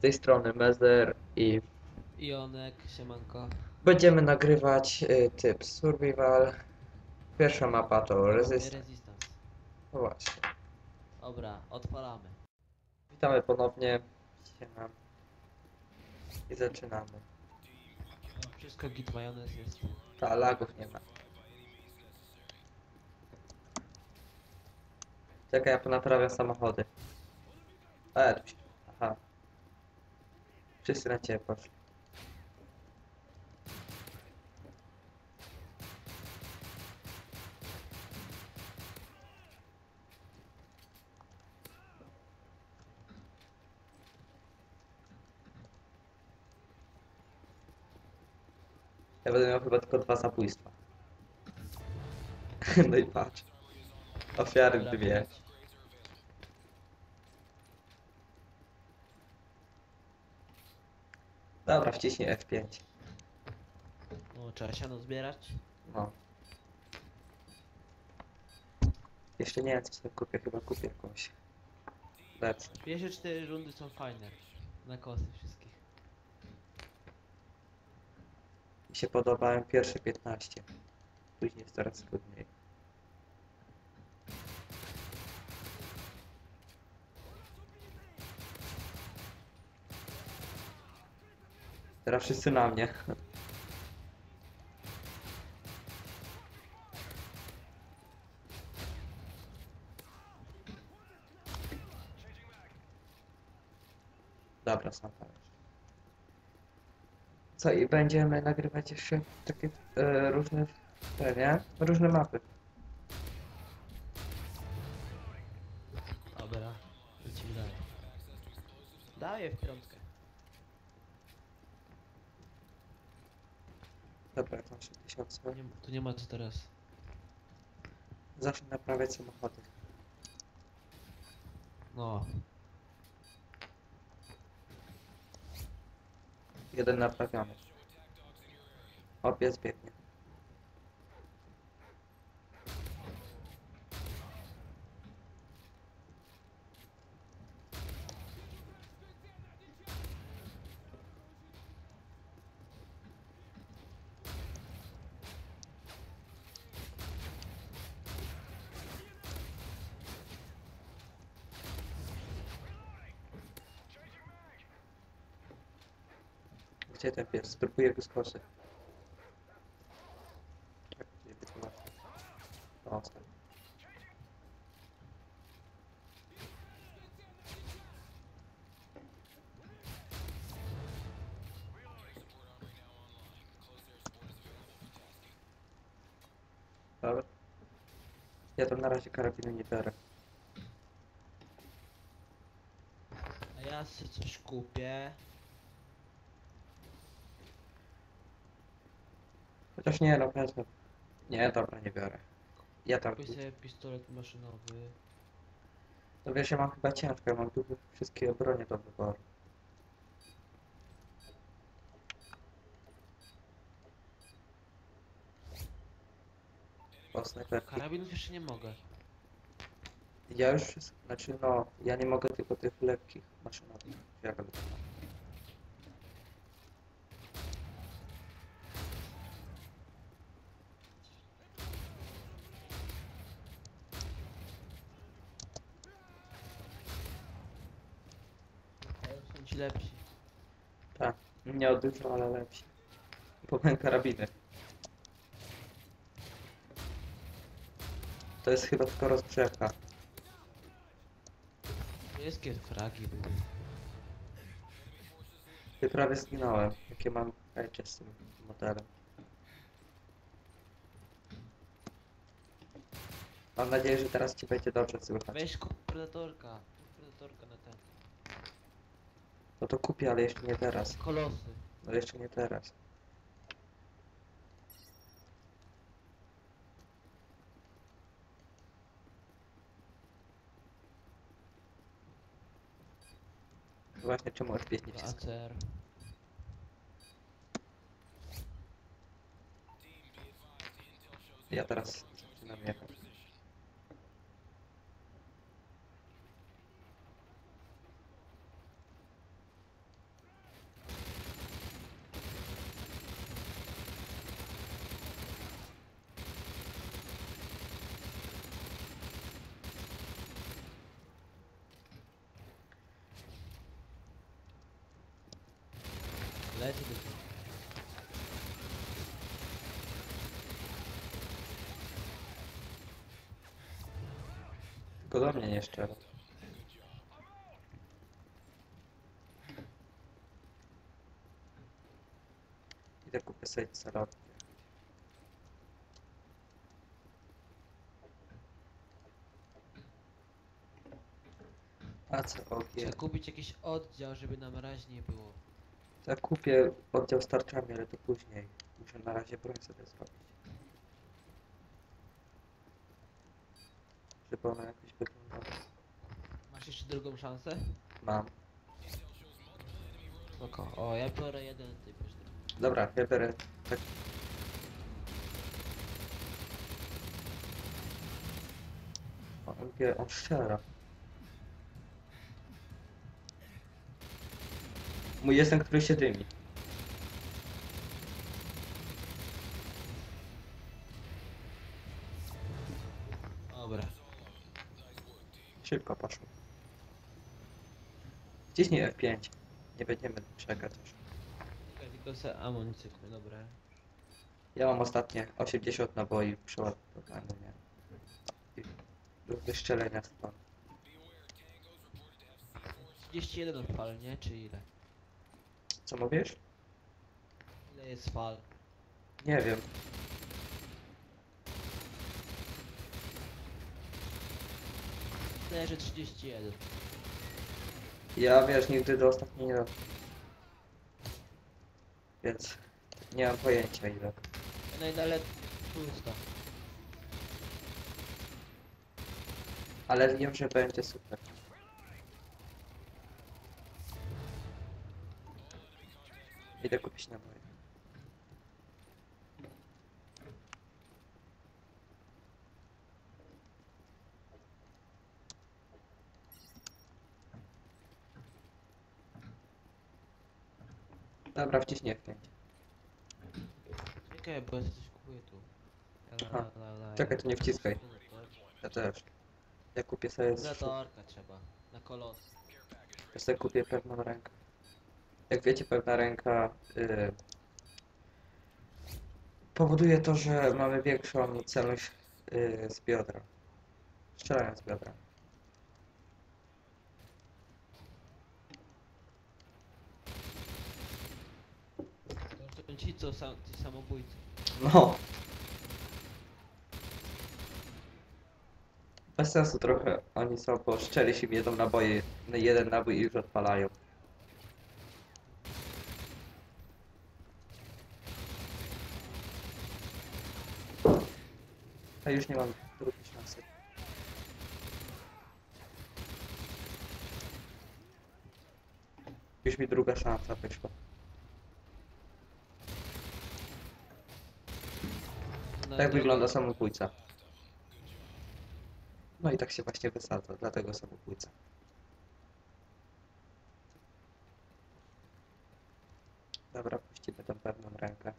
tej strony Mezer i Ionek, siemanko. będziemy nagrywać y, typ Survival. Pierwsza mapa to Resistance. Resistance. No właśnie. Dobra, odpalamy. Witamy ponownie. Siema. I zaczynamy. Wszystko git majonez jest. Ta lagów nie ma. Czekaj, ja ponaprawiam samochody. E, tu się... Wszyscy na ciebie poszli. Ja będę miał chyba tylko dwa zabójstwa. No i patrz. Ofiary dwie. Dobra, wciśnij F5. No, trzeba siano zbierać. No. Jeszcze nie wiem, co sobie kupię. Chyba kupię jakąś. Lepszą. Pierwsze cztery rundy są fajne. Na kosy wszystkich. Mi się podobają pierwsze 15. Później jest coraz trudniej. Teraz wszyscy na mnie. Dobra. Co i będziemy nagrywać jeszcze takie e, różne, te, nie? Różne mapy. Dobra, lecimy dalej. Daję w piątkę. Dobra, jak mam 6000. Nie, tu nie ma co teraz. Zawsze naprawiać samochody. No, Jeden naprawiony. O, pies biegnie. Gdzie ten pies? Spróbuję go kosy. Tak. No, tak. Dobra. Ja tam na razie karabinu nie biorę. a ja sobie coś kupię. Chociaż nie, no wezmę. Nie, dobra, nie biorę. Ja tam... Kupię sobie pistolet maszynowy. No wiesz, ja mam chyba ciężko, ja mam tu wszystkie bronie do wyboru. O, snajperki. Karabinów jeszcze nie mogę. Ja już wszystko, znaczy no, ja nie mogę tylko tych lekkich maszynowych. Jak to ma? A już są ci lepsi. Tak, nie o dużo, ale lepsi. Bo mam karabiny. To jest chyba tylko rozgrzewka. Wszystkie fragi były. Ty prawie zginąłem. Jakie mam hejcie z tym modelem. Mam nadzieję, że teraz ci będzie dobrze słychać. Weź kup predatorka. Kup predatorka na ten. No to kupię, ale jeszcze nie teraz. Kolosy. No jeszcze nie teraz. Właśnie czemu FPS nie wciska? Ja teraz zaczynam jechać. Do ciebie. Tylko do mnie nie szczerze. Idę kupię sobie celownię. A co ogień? Trzeba kupić jakiś oddział, żeby nam raźniej było. Ja kupię oddział z tarczami, ale to później. Muszę na razie broń sobie zrobić. Żeby ona jakoś wyglądała. Masz jeszcze drugą szansę? Mam. Spoko. O, ja biorę jeden, ty bierz drugi. Dobra, ja biorę tak. On wie, on strzela. Mój jest ten, który się dymi. Dobra. Szybko poszło. Wciśnij F5. Nie będziemy czekać już. Czekaj, tylko se amunicję dobra. Ja mam ostatnie 80 naboi przeładowane, nie? I do wystrzelenia stąd. 31 odpal, nie? Czy ile? Co mówisz? Ile jest fal? Nie wiem. Że 31. Ja wiesz, nigdy do ostatniej nie Więc nie mam pojęcia ile. Ja najdalej pusto. Ale wiem, że będzie super. Idę kupić naboje. Dobra, wciśnij F5. Czekaj, bo ja coś kupuję tu. La, Aha. la, la, la, Czekaj, to nie wciskaj. Ja też. Ja kupię sobie... z- Zatorka trzeba. Na kolos. Ja sobie kupię pewną rękę. Jak wiecie, pewna ręka y, powoduje to, że mamy większą celność y, z biodra. Strzelania z biodra. To są ci, co sam, ci samobójcy. No. Bez sensu trochę oni są, bo szczeli się jedzą naboje, no jeden nabój i już odpalają. A już nie mam drugiej szansy. Już mi druga szansa wyszła. Na Tak wygląda samobójca. No i tak się właśnie wysadza, dlatego samobójca. Dobra, puścimy tą pewną rękę.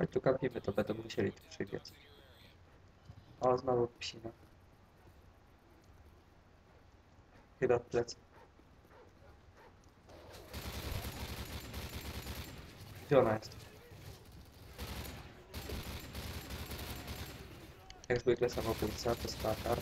Chodź tu kapimy, to będą musieli tu przybiec. O, znowu psina. Chyba w plecy. Gdzie ona jest? Jak zwykle samobójca, to stakar.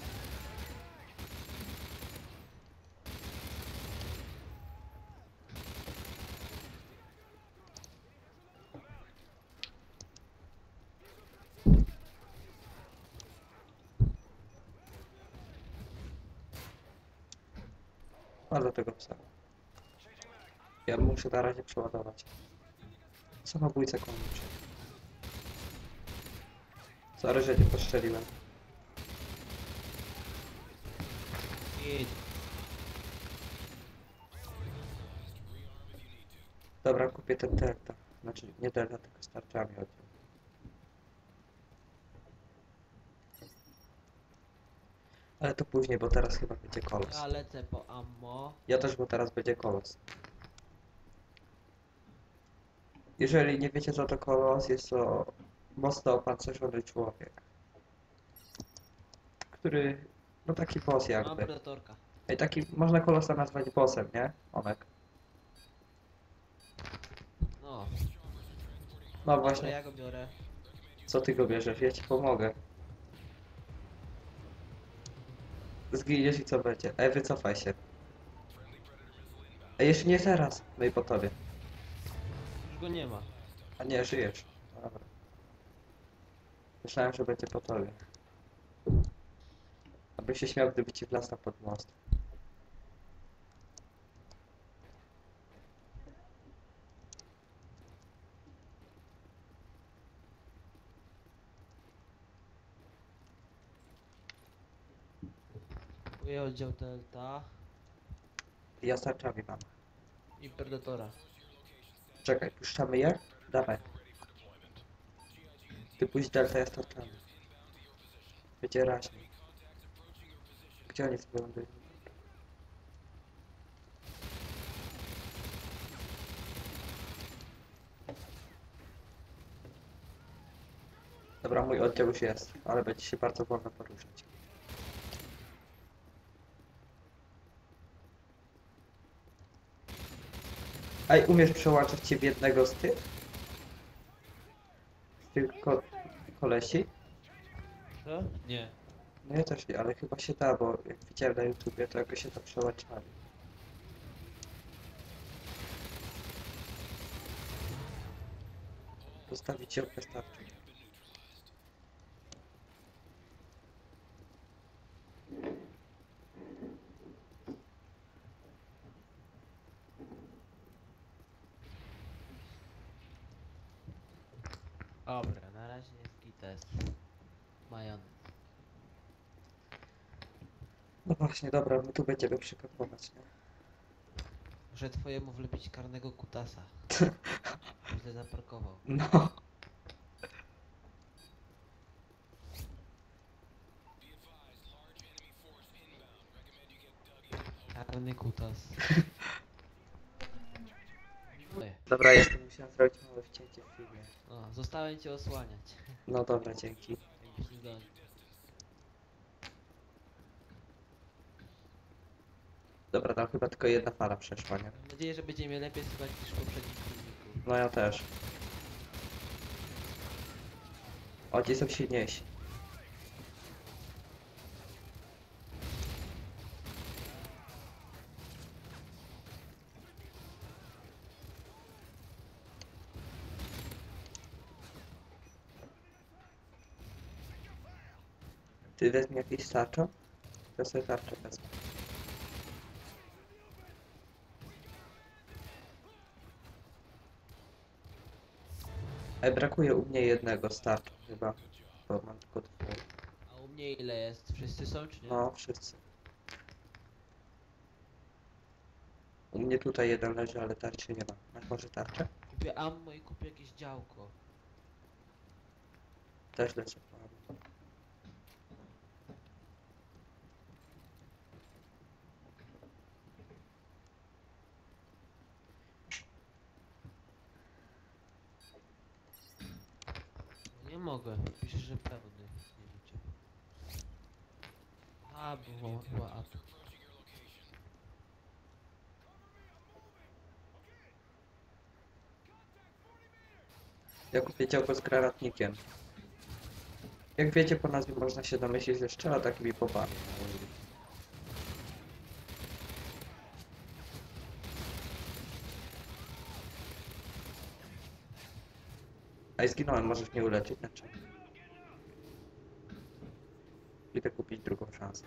A do tego psa. Ja muszę na razie przeładować. Samobójca kończy. Sorry, że cię postrzeliłem. Idź. Dobra, kupię ten delta. Znaczy nie delta, tylko z tarczami oddział. Ale to później, bo teraz chyba będzie kolos. Ja lecę po ammo. Ja też, bo teraz będzie kolos. Jeżeli nie wiecie co to kolos, jest to mocno opancerzony człowiek. Który, no taki boss Mam jakby. predatorka. Ej, taki, można kolosa nazwać bossem, nie? Omek. No. No Dobra, właśnie, ja go biorę. co ty go bierzesz? Ja ci pomogę. Zginiesz i co będzie? Ej, wycofaj się. Ej, jeszcze nie teraz. No i po tobie. Już go nie ma. A nie, żyjesz. Dobra. Myślałem, że będzie po tobie. Abym się śmiał, gdyby ci wlazł pod most. Kupuję oddział Delta Ja z tarczami mam. i Predatora. Czekaj, puszczamy je? Dawaj. Ty pójdź delta, ja z tarczami. Będzie raźniej. Gdzie oni sobie lądują? Dobra, mój oddział już jest, ale będzie się bardzo wolno poruszać. Ej, umiesz przełączać się w jednego z tych? Z tych ko kolesi? Co? Nie. No ja też nie, ale chyba się da, bo jak widziałem na YouTubie, to jakoś się to przełączali. Postawić działkę starczy. Dobra, na razie jest gites. Majon. No właśnie, dobra, my tu będziemy przekopywać, nie? Muszę twojemu wlepić karnego kutasa. Źle zaparkował. No. Karny kutas. Dobra, jeszcze musiałem zrobić małe wcięcie w filmie. No, zostałem cię osłaniać. No dobra, dzięki. Gonił. Dobra, tam chyba tylko jedna fala przeszła, nie? Mam nadzieję, że będzie mnie lepiej słychać niż w poprzednim filmiku. No ja też. O, ci są silniejsi. Ty wezmij jakieś tarczą? Ja sobie tarczę wezmę. Ej, brakuje u mnie jednego starczu chyba, bo mam tylko dwóch. A u mnie ile jest? Wszyscy są czy nie? No, wszyscy. U mnie tutaj jeden leży, ale tarczy nie ma. Masz może tarczę? Kupię ammo i kupię jakieś działko. Też lecę po ammo. Nie mogę. Pisze, że pełny. Nie liczę. A, było była up. Ja kupię działko z granatnikiem. Jak wiecie po nazwie można się domyślić, że strzela takimi popami. Ej, zginąłem, możesz mnie uleczyć, znaczy. Idę kupić drugą szansę.